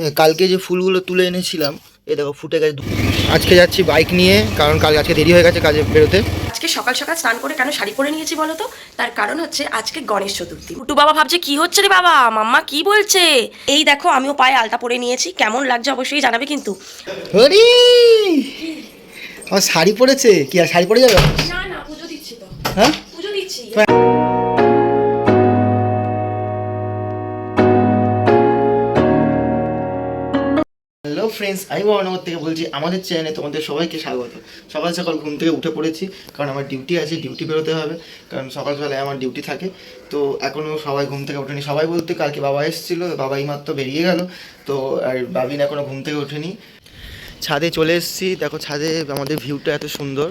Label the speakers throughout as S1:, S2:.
S1: হ্যাঁ কালকে যে ফুলগুলো তুলে এনেছিলাম এ দেখো ফুটে গেছে আজকে যাচ্ছি বাইক নিয়ে কারণ কাল আজকে দেরি হয়ে গেছে কাজে বেরোতে।
S2: আজকে সকাল সকাল স্নান করে কেন শাড়ি পরে নিয়েছি বলো তো? তার কারণ হচ্ছে আজকে গণেশ চতুর্থী। টুটু বাবা ভাবছে কি হচ্ছে রে বাবা? মাম্মা কি বলছে? এই দেখো আমিও পায়ে আলতা পরে নিয়েছি। কেমন লাগছে অবশ্যই জানাবে কিন্তু।
S1: হরি! আমার শাড়ি পরেছে? কি আর শাড়ি পরে যাবে?
S2: না না পুজো দিচ্ছি তো।
S1: হ্যাঁ?
S2: পুজো দিচ্ছি।
S1: হ্যালো ফ্রেন্ডস আমি মহানগর থেকে বলছি, আমাদের চ্যানেলে তোমাদের সবাইকে স্বাগত। সকাল সকাল ঘুম থেকে উঠে পড়েছি, কারণ আমার ডিউটি আছে ডিউটি বেরোতে হবে, কারণ সকাল সকালে আমার ডিউটি থাকে। তো এখনও সবাই ঘুম থেকে ওঠেনি। সবাই বলতে কালকে বাবা এসেছিল, বাবাই মাত্র বেরিয়ে গেল, তো আর বাবিন এখনও ঘুম থেকে ওঠেনি। ছাদে চলে এসেছি, দেখো ছাদে আমাদের ভিউটা এত সুন্দর।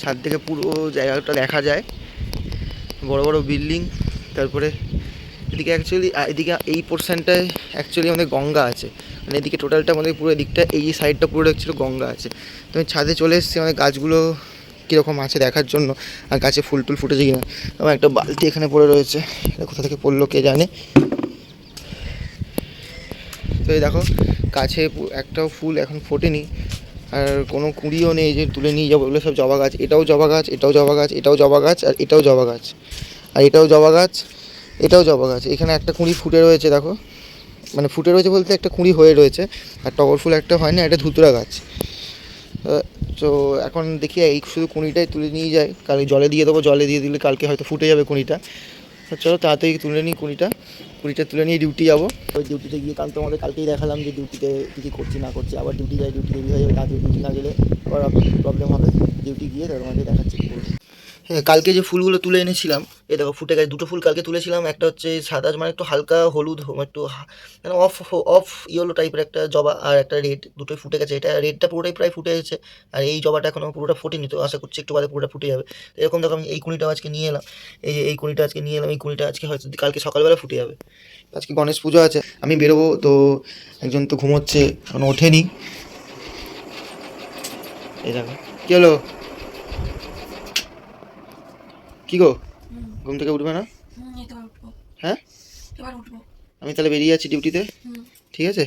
S1: ছাদ থেকে পুরো জায়গাটা দেখা যায়। বড় বড় বিল্ডিং তারপরে এদিকে অ্যাকচুয়ালি এদিকে এই পোর্শনটায় অ্যাকচুয়ালি আমাদের গঙ্গা আছে। মানে এদিকে টোটালটা আমাদের পুরো এদিকটা, এই সাইডটা পুরো ছিল গঙ্গা আছে। তো আমি ছাদে চলে এসেছি আমাদের গাছগুলো কীরকম আছে দেখার জন্য। আর গাছে ফুল টুল ফুটেছে কিনা। আমার একটা বালতি এখানে পড়ে রয়েছে। এটা কোথা থেকে পড়ল কে জানে? তো এই দেখো, গাছে একটাও ফুল এখন ফোটেনি। আর কোনো কুঁড়িও নেই, যে তুলে নিয়ে যাব, এগুলো সব জবা গাছ। এটাও জবা গাছ, এটাও জবা গাছ, এটাও জবা গাছ, আর এটাও জবা গাছ। আর এটাও জবা গাছ, এটাও জবা গাছ। এখানে একটা কুঁড়ি ফুটে রয়েছে, দেখো। মানে ফুটে রয়েছে বলতে একটা কুঁড়ি হয়ে রয়েছে, আর টগর ফুল একটা হয় না এটা ধুতুরা গাছ। তো এখন দেখি এই শুধু কুঁড়িটাই তুলে নিয়ে যায় কাল জলে দিয়ে দেবো, জলে দিয়ে দিলে কালকে হয়তো ফুটে যাবে কুঁড়িটা। চলো তাড়াতাড়ি তুলে নিই কুড়িটা কুড়িটা তুলে নিয়ে ডিউটি যাব। ওই ডিউটিতে গিয়ে কাল তোমাদের কালকেই দেখালাম যে ডিউটিতে কী কী করছি, না করছি, আবার ডিউটি যাই ডিউটি দেরি হয়ে যাবে তাড়াতাড়ি ডিউটি না গেলে আবার প্রবলেম হবে। ডিউটি গিয়ে তোমাদের দেখাচ্ছি। হ্যাঁ কালকে যে ফুলগুলো তুলে এনেছিলাম, এ দেখো ফুটে গেছে, দুটো ফুল কালকে তুলেছিলাম, একটা হচ্ছে সাদা মানে একটু হালকা হলুদ একটু মানে অফ অফ ইয়েলো টাইপের একটা জবা আর একটা রেড দুটোই ফুটে গেছে। এটা রেডটা পুরোটাই প্রায় ফুটে গেছে, আর এই জবাটা এখনও পুরোটা ফুটেনি, তো আশা করছি একটু বাদে পুরোটা ফুটে যাবে। এরকম দেখো আমি এই কুড়িটাও আজকে নিয়ে এলাম, এই যে এই কুড়িটা আজকে নিয়ে এলাম, এই কুড়িটা আজকে হয়তো কালকে সকালবেলা ফুটে যাবে। আজকে গণেশ পুজো আছে, আমি বেরোবো, তো একজন তো ঘুমোচ্ছে, এখন ওঠেনি। এই দেখো, কী হলো? কি গো? ঘুম থেকে উঠবে না? হ্যাঁ? আমি তাহলে বেরিয়ে যাচ্ছি ডিউটিতে। ঠিক আছে?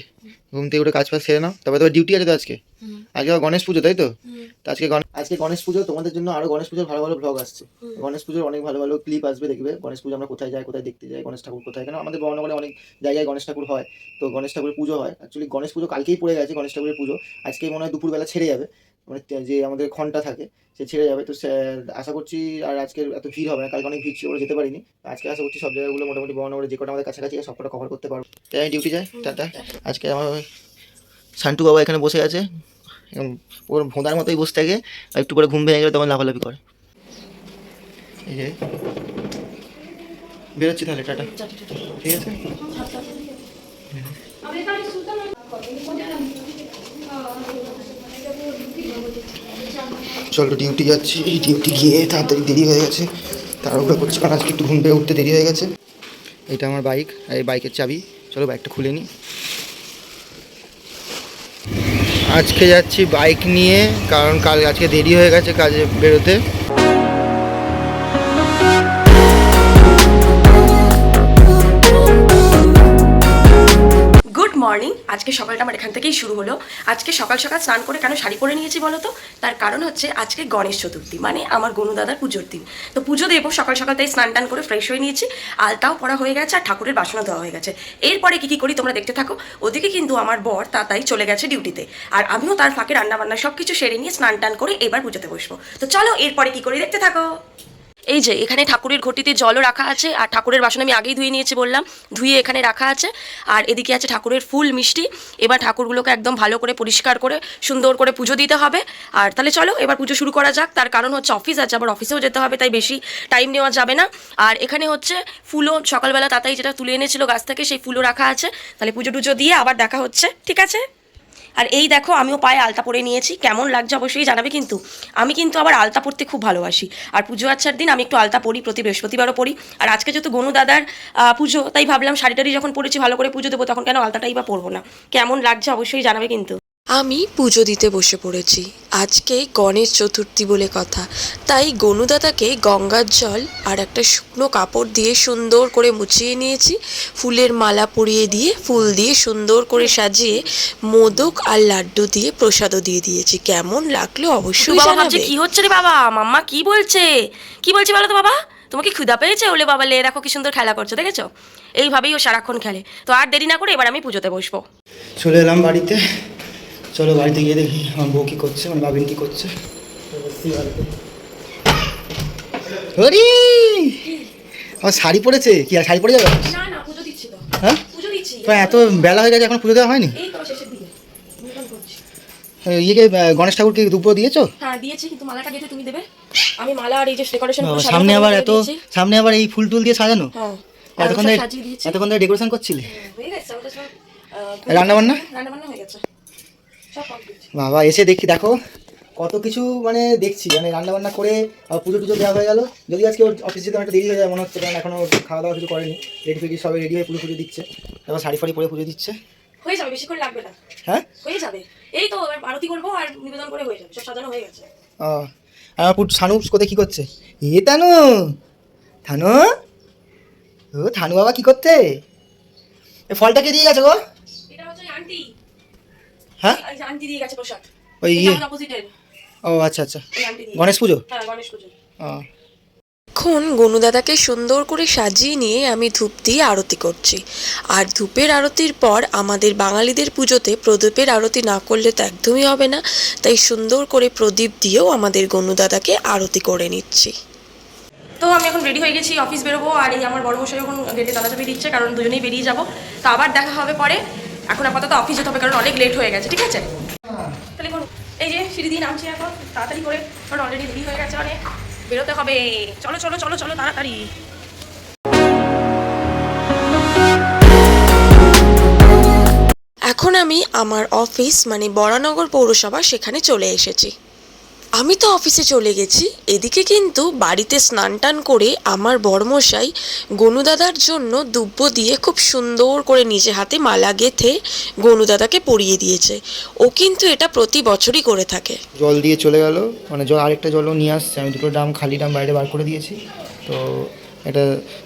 S1: ঘুম থেকে উঠে কাজ ফাজ সেরে নাও। তারপরে তোমার ডিউটি আছে তো আজকে? আজকে আবার গণেশ পুজো তাই তো? তো আজকে আজকে গণেশ পুজো তোমাদের জন্য আরও গণেশ পুজোর ভালো ভালো ব্লগ আসছে। গণেশ পুজোর অনেক ভালো ভালো ক্লিপ আসবে দেখবে। গণেশ পুজো আমরা কোথায় যাই কোথায় দেখতে যাই গণেশ ঠাকুর কোথায়? কেন আমাদের বর্ণগরে অনেক জায়গায় গণেশ ঠাকুর হয়। তো গণেশ ঠাকুরের পুজো হয়। অ্যাকচুয়ালি গণেশ পুজো কালকেই পড়ে গেছে গণেশ ঠাকুরের পুজো। আজকে মনে হয় দুপুরবেলা ছেড়ে যাবে। মানে যে আমাদের ঘণ্টা থাকে, সে ছেড়ে যাবে। তো আশা করছি আর আজকে এত ভিড় হবে না, কালকে অনেক ভিড় ছিল যেতে পারিনি। আজকে আশা করছি সব জায়গাগুলো মোটামুটি বর্ণগরে যে কটা আমাদের কাছাকাছি আছে, সবকটা কভার করতে পারব। তাই আমি ডিউটি যাই টাটা। আজকে আমার শান্টু বাবা এখানে বসে আছে। ওর ভোঁদার মতোই বসে থাকে, আর একটু করে ঘুম ভেঙে গেলে তখন লাফালাফি করে। এই যে, বেরোচ্ছি তাহলে, টাটা। ঠিক আছে? চলো ডিউটি যাচ্ছি। ডিউটি গিয়ে তাড়াতাড়ি দেরি হয়ে গেছে। তাড়াহুড়ো করছি কারণ আজকে একটু ঘুম পেয়ে উঠতে দেরি হয়ে গেছে। এটা আমার বাইক আর এই বাইকের চাবি। চলো বাইকটা খুলে নিই আজকে যাচ্ছি বাইক নিয়ে, কারণ কাল আজকে দেরি হয়ে গেছে কাজে বেরোতে।
S2: মর্নিং আজকে সকালটা আমার এখান থেকেই শুরু হলো। আজকে সকাল সকাল স্নান করে কেন শাড়ি পরে নিয়েছি বলো তো? তার কারণ হচ্ছে আজকে গণেশ চতুর্থী মানে আমার গনু দাদার পুজোর দিন। তো পুজো দেবো, সকাল সকাল তাই স্নান টান করে ফ্রেশ হয়ে নিয়েছি, আলতাও পরা হয়ে গেছে আর ঠাকুরের বাসনও দেওয়া হয়ে গেছে। এরপরে কি কী করি তোমরা দেখতে থাকো। ওদিকে কিন্তু আমার বর তাতাই চলে গেছে ডিউটিতে আর আমিও তার ফাঁকে রান্না বান্না সব কিছু সেরে নিয়ে স্নান টান করে এবার পুজোতে বসবো। তো চলো এরপরে কি করি দেখতে থাকো। এই যে, এখানে ঠাকুরের ঘটিতে জলও রাখা আছে, আর ঠাকুরের বাসন আমি আগেই ধুয়ে নিয়েছি বললাম, ধুয়ে এখানে রাখা আছে। আর এদিকে আছে ঠাকুরের ফুল মিষ্টি, এবার ঠাকুরগুলোকে একদম ভালো করে পরিষ্কার করে, সুন্দর করে পুজো দিতে হবে। আর তাহলে চলো, এবার পুজো শুরু করা যাক, তার কারণ হচ্ছে অফিস আছে, আবার অফিসেও যেতে হবে, তাই বেশি টাইম নেওয়া যাবে না। আর এখানে হচ্ছে ফুলও, সকালবেলা তাতাই যেটা তুলে এনেছিল গাছ থেকে, সেই ফুলও রাখা আছে। তাহলে পুজো টুজো দিয়ে আবার দেখা হচ্ছে, ঠিক আছে? আর এই দেখো, আমিও পায়ে আলতা পরে নিয়েছি। কেমন লাগছে অবশ্যই জানাবে কিন্তু। আমি কিন্তু আবার আলতা পরতে খুব ভালোবাসি। আর পুজো আচ্ছার দিন আমি একটু আলতা পরি, প্রতি বৃহস্পতিবারও পরি। আর আজকে যেহেতু গনু দাদার পুজো, তাই ভাবলাম শাড়িটারি যখন পরেছি, ভালো করে পুজো দেবো, তখন কেন আলতাটাই বা পরবো না। কেমন লাগছে অবশ্যই জানাবে কিন্তু।
S3: আমি পুজো দিতে বসে পড়েছি। আজকে গণেশ চতুর্থী বলে কথা। তাই গনুদাদাকে গঙ্গার জল আর একটা শুকনো কাপড় দিয়ে সুন্দর করে মুছিয়ে নিয়েছি। ফুলের মালা পরিয়ে দিয়ে ফুল দিয়ে সুন্দর করে সাজিয়ে মোদক আর লাড্ডু দিয়ে প্রসাদও দিয়ে দিয়েছি। কেমন লাগল অবশ্যই জানাবে।
S2: কি হচ্ছে রে বাবা? মাম্মা কি বলছে? কি বলছে বলো তো বাবা? তোমাকে ক্ষুদা পেয়েছে ওলে বাবা লে? দেখো কি সুন্দর খেলা করছ দেখেছ? এইভাবেই ও সারাক্ষণ খেলে। তো আর দেরি না করে এবার আমি পুজোতে বসবো।
S1: চলে এলাম বাড়িতে। চলো বাড়িতে গিয়ে দেখি আমার বউ কী করছে মানে বাবিন কী করছে। হরি! আমার শাড়ি পরেছে কি আর শাড়ি পরে যাবে? হ্যাঁ? এত বেলা হয়ে গেছে এখন পুজো দেওয়া হয়নি। হ্যাঁ, ইয়েকে গণেশ ঠাকুরকে দুপুর দিয়েছ?
S2: হ্যাঁ দিয়েছি কিন্তু মালাটা গেঁথে তুমি দেবে আমি মালা আর এই যে ডেকোরেশন
S1: সামনে আবার এত সামনে আবার এই ফুল টুল দিয়ে সাজানো?
S2: হ্যাঁ
S1: এতক্ষণ ধরে এতক্ষণ ধরে ডেকোরেশন করছিলে? রান্না বান্না
S2: রান্না বান্না হয়ে গেছে।
S1: বাবা এসে দেখি দেখো কত কিছু মানে দেখছি। মানে রান্না বান্না করে পুজো টুজো দেওয়া হয়ে গেল। যদি আজকে ওর অফিস যেতে একটা দেরি হয়ে যায় মনে হচ্ছে কারণ এখনও খাওয়া দাওয়া কিছু করেনি। রেডি ফেডি সবাই রেডি হয়ে পুজো পুজো দিচ্ছে। তারপর শাড়ি ফাড়ি পরে পুজো দিচ্ছে।
S2: হয়ে যাবে বেশিক্ষণ লাগবে না।
S1: হ্যাঁ?
S2: হয়ে যাবে। এই তো এবার আরতি করব আর নিবেদন করে হয়ে যাবে। সব সাজানো হয়ে গেছে।
S1: ও আর আমার পুট থানু কোথায় কী করছে? এ থানু থানু ও থানু বাবা কী করতে এ ফলটা কে দিয়ে গেছে গো?
S2: এটা হচ্ছে আন্টি।
S1: হ্যাঁ?
S2: আন্টি দিয়ে গেছে প্রসাদ
S1: ওই ইয়ে। ও আচ্ছা আচ্ছা। গণেশ পুজো?
S2: হ্যাঁ গণেশ পুজো।
S1: ও।
S3: এখন গনুদাদাকে সুন্দর করে সাজিয়ে নিয়ে আমি ধূপ দিয়ে আরতি করছি। আর ধূপের আরতির পর আমাদের বাঙালিদের পুজোতে প্রদীপের আরতি না করলে তো একদমই হবে না। তাই সুন্দর করে প্রদীপ দিয়েও আমাদের গনুদাদাকে আরতি করে নিচ্ছি।
S2: তো আমি এখন রেডি হয়ে গেছি অফিস বেরোবো। আর এই আমার বড় মশাই এখন গেটে তালা চাবি দিচ্ছে কারণ দুজনেই বেরিয়ে যাব। তো আবার দেখা হবে পরে। এখন আপাতত অফিস যেতে হবে, কারণ অনেক লেট হয়ে গেছে, ঠিক আছে? তাহলে এই যে সিঁড়ি দিয়ে নামছি এখন, তাড়াতাড়ি করে, কারণ অলরেডি দেরি হয়ে গেছে অনেক, বেরোতে হবে। চলো চলো চলো চলো, তাড়াতাড়ি।
S3: এখন আমি আমার অফিস মানে বরানগর পৌরসভা, সেখানে চলে এসেছি। আমি তো অফিসে চলে গেছি। এদিকে কিন্তু বাড়িতে স্নান টান করে আমার বড়মশাই গনুদাদার জন্য দুব্য দিয়ে খুব সুন্দর করে নিজে হাতে মালা গেথে গনুদাদাকে পরিয়ে দিয়েছে। ও কিন্তু এটা প্রতি বছরই করে থাকে।
S1: জল দিয়ে চলে গেল। মানে জল, আরেকটা জলও নিয়ে আসছে। আমি দুটো ড্রাম খালি ড্রাম বাইরে বার করে দিয়েছি। তো এটা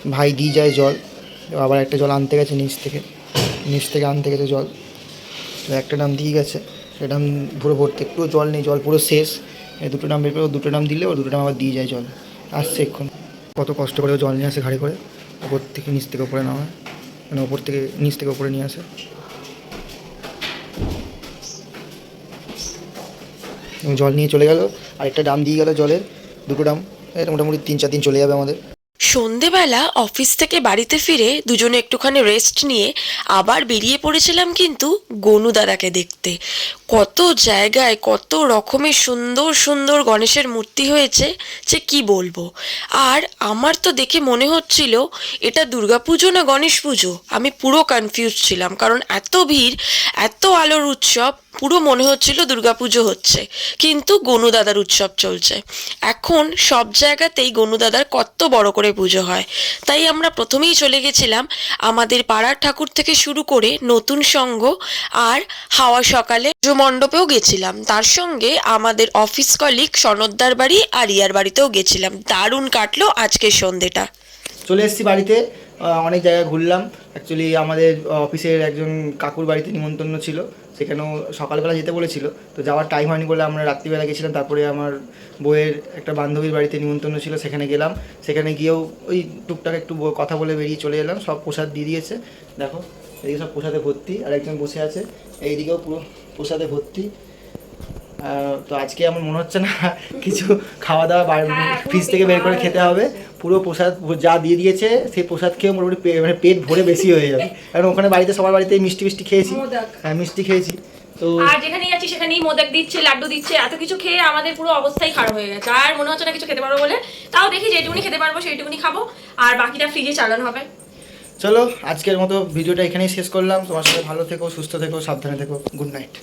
S1: ভাই দিয়ে যায় জল। আবার একটা জল আনতে গেছে নিচ থেকে। নিচ থেকে আনতে গেছে জল। একটা ড্রাম দিয়ে গেছে। সেটা পুরো ভর্তি একটু জল নেই, জল পুরো শেষ। এই দুটো নাম বের করে দুটো নাম দিলে ও দুটো নাম আবার দিয়ে যায় জল। আসছে এক্ষুনি। কত কষ্ট করে ও জল নিয়ে আসে ঘাড়ে করে। ওপর থেকে নিচ থেকে ওপরে নামায় মানে ওপর থেকে নিচ থেকে ওপরে নিয়ে আসে। জল নিয়ে চলে গেল। আরেকটা ডাম দিয়ে গেল জলের। দুটো ডাম। এটা মোটামুটি তিন, চার দিন চলে যাবে আমাদের।
S3: সন্ধেবেলা অফিস থেকে বাড়িতে ফিরে দুজনে একটুখানি রেস্ট নিয়ে আবার বেরিয়ে পড়েছিলাম কিন্তু গনু দাদাকে দেখতে। কত জায়গায়, কত রকমের সুন্দর সুন্দর গণেশের মূর্তি হয়েছে যে কি বলব? আর আমার তো দেখে মনে হচ্ছিল, এটা দুর্গাপুজো না গণেশ পুজো? আমি পুরো কনফিউজ ছিলাম, কারণ এত ভিড়, এত আলোর উৎসব, পুরো মনে হচ্ছিল দুর্গাপুজো হচ্ছে। কিন্তু গনু দাদার উৎসব চলছে। এখন সব জায়গাতেই গনু দাদার কত বড় করে পুজো হয়। তাই আমরা প্রথমেই চলে গেছিলাম আমাদের পাড়ার ঠাকুর থেকে শুরু করে নতুন সঙ্গ আর হাওয়া সকালে পুজো মণ্ডপেও গেছিলাম। তার সঙ্গে আমাদের অফিস কলিগ সনদ্দার বাড়ি আর ইয়ার বাড়িতেও গেছিলাম। দারুণ কাটলো আজকের সন্ধেটা।
S1: চলে এসছি বাড়িতে। অনেক জায়গায় ঘুরলাম। অ্যাকচুয়ালি আমাদের অফিসের একজন কাকুর বাড়িতে নিমন্ত্রণ ছিল। সেখানেও সকালবেলা যেতে বলেছিল। তো যাওয়ার টাইম হয়নি বলে আমরা রাত্রিবেলা গেছিলাম। তারপরে আমার বইয়ের একটা বান্ধবীর বাড়িতে নিমন্ত্রণ ছিল। সেখানে গেলাম। সেখানে গিয়েও ওই টুকটাক একটু কথা বলে বেরিয়ে চলে এলাম। সব প্রসাদ দিয়ে দিয়েছে। দেখো এদিকে সব প্রসাদে ভর্তি। আর একজন বসে আছে। এইদিকেও পুরো প্রসাদে ভর্তি। তো আজকে আমার মনে হচ্ছে না কিছু খাওয়া দাওয়া ফ্রিজ থেকে বের করে খেতে হবে। পুরো প্রসাদ যা দিয়ে দিয়েছে সেই প্রসাদ খেয়ে মোটামুটি মানে পেট ভরে বেশি হয়ে যাবে। কারণ ওখানে বাড়িতে সবার বাড়িতে মিষ্টি মিষ্টি খেয়েছি। হ্যাঁ মিষ্টি খেয়েছি। তো
S2: আর যেখানেই যাচ্ছি সেখানেই মোদক দিচ্ছে লাড্ডু দিচ্ছে এত কিছু খেয়ে আমাদের পুরো অবস্থাই খারাপ হয়ে গেছে। আর মনে হচ্ছে না কিছু খেতে পারব বলে। তাও দেখি যেটুকুনি খেতে পারব সেইটুকুনি খাব। আর বাকিটা ফ্রিজে চালানো হবে।
S1: চলো আজকের মতো ভিডিওটা এখানেই শেষ করলাম। তোমার সাথে ভালো থেকো সুস্থ থেকো সাবধানে থেকো। Good night.